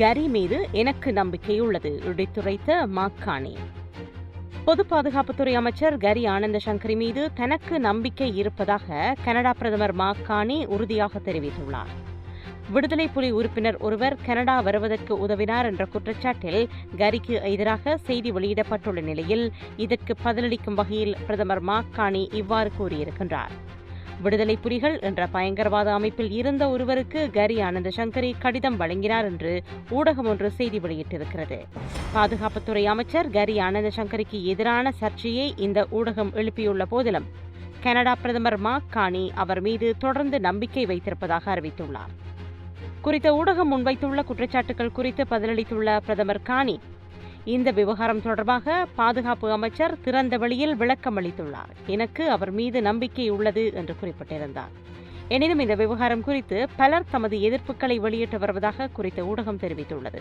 கரி மீது எனக்கு நம்பிக்கை உள்ளது எடுத்துரைத்த மாக்கானே பொது பாதுகாப்புத்துறை அமைச்சர் கரி ஆனந்த சங்கரி மீது தனக்கு நம்பிக்கை இருப்பதாக கனடா பிரதமர் மாக்கானே உறுதியாக தெரிவித்துள்ளார். விடுதலை புலி உறுப்பினர் ஒருவர் கனடா வருவதற்கு உதவினார் என்ற குற்றச்சாட்டில் கரிக்கு எதிராக செய்தி வெளியிடப்பட்டுள்ள நிலையில் இதற்கு பதிலளிக்கும் வகையில் பிரதமர் மாக்கானி இவ்வாறு கூறியிருக்கின்றார். விடுதலை புலிகள் என்ற பயங்கரவாத அமைப்பில் இருந்த ஒருவருக்கு கரி ஆனந்த சங்கரி கடிதம் வழங்கினார் என்று ஊடகம் ஒன்று செய்தி வெளியிட்டிருக்கிறது. பாதுகாப்புத்துறை அமைச்சர் கரி ஆனந்த சங்கரிக்கு எதிரான சர்ச்சையை இந்த ஊடகம் எழுப்பியுள்ள போதிலும் கனடா பிரதமர் மாக் கானி அவர் மீது தொடர்ந்து நம்பிக்கை வைத்திருப்பதாக அறிவித்துள்ளார். குறித்த ஊடகம் முன்வைத்துள்ள குற்றச்சாட்டுகள் குறித்து பதிலளித்துள்ள பிரதமர் கானி இந்த விவகாரம் தொடர்பாக பாதுகாப்பு அமைச்சர் திறந்த வெளியில் விளக்கம் அளித்துள்ளார். எனக்கு அவர் மீது நம்பிக்கை உள்ளது என்று குறிப்பிட்டிருந்தார். எனினும் இந்த விவகாரம் குறித்து பலர் தமது எதிர்ப்புகளை வெளியிட்டு வருவதாக குறித்த ஊடகம் தெரிவித்துள்ளது.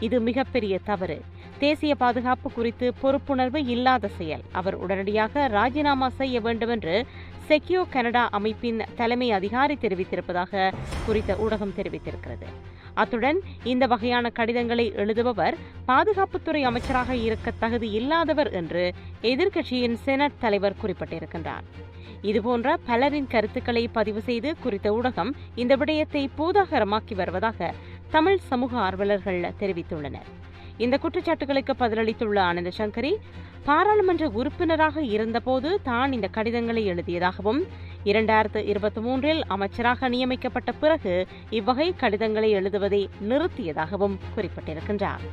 இது மிகப்பெரிய தவறு. தேசிய பாதுகாப்பு குறித்து பொறுப்புணர்வு இல்லாத செயல். அவர் உடனடியாக ராஜினாமா செய்ய வேண்டும் என்று செக்யூ கனடா அமைப்பின் தலைமை அதிகாரி தெரிவித்திருப்பதாக குறித்த ஊடகம் தெரிவித்திருக்கிறது. அத்துடன் இந்த வகையான கடிதங்களை எழுதுபவர் பாதுகாப்புத்துறை அமைச்சராக இருக்க தகுதி இல்லாதவர் என்று எதிர்க்கட்சியின் செனட் தலைவர் குறிப்பிட்டிருக்கின்றார். இதுபோன்ற பலரின் கருத்துக்களை பதிவு செய்து குறித்த ஊடகம் இந்த விடயத்தை பூதாகரமாக்கி வருவதாக தமிழ் சமூக ஆர்வலர்கள் தெரிவித்துள்ளனர். இந்த குற்றச்சாட்டுகளுக்கு பதிலளித்துள்ள ஆனந்த சங்கரி பாராளுமன்ற உறுப்பினராக இருந்தபோது தான் இந்த கடிதங்களை எழுதியதாகவும் இரண்டாயிரத்து இருபத்தி மூன்றில் அமைச்சராக நியமிக்கப்பட்ட பிறகு இவ்வகை கடிதங்களை எழுதுவதை நிறுத்தியதாகவும் குறிப்பிட்டிருக்கின்றார்.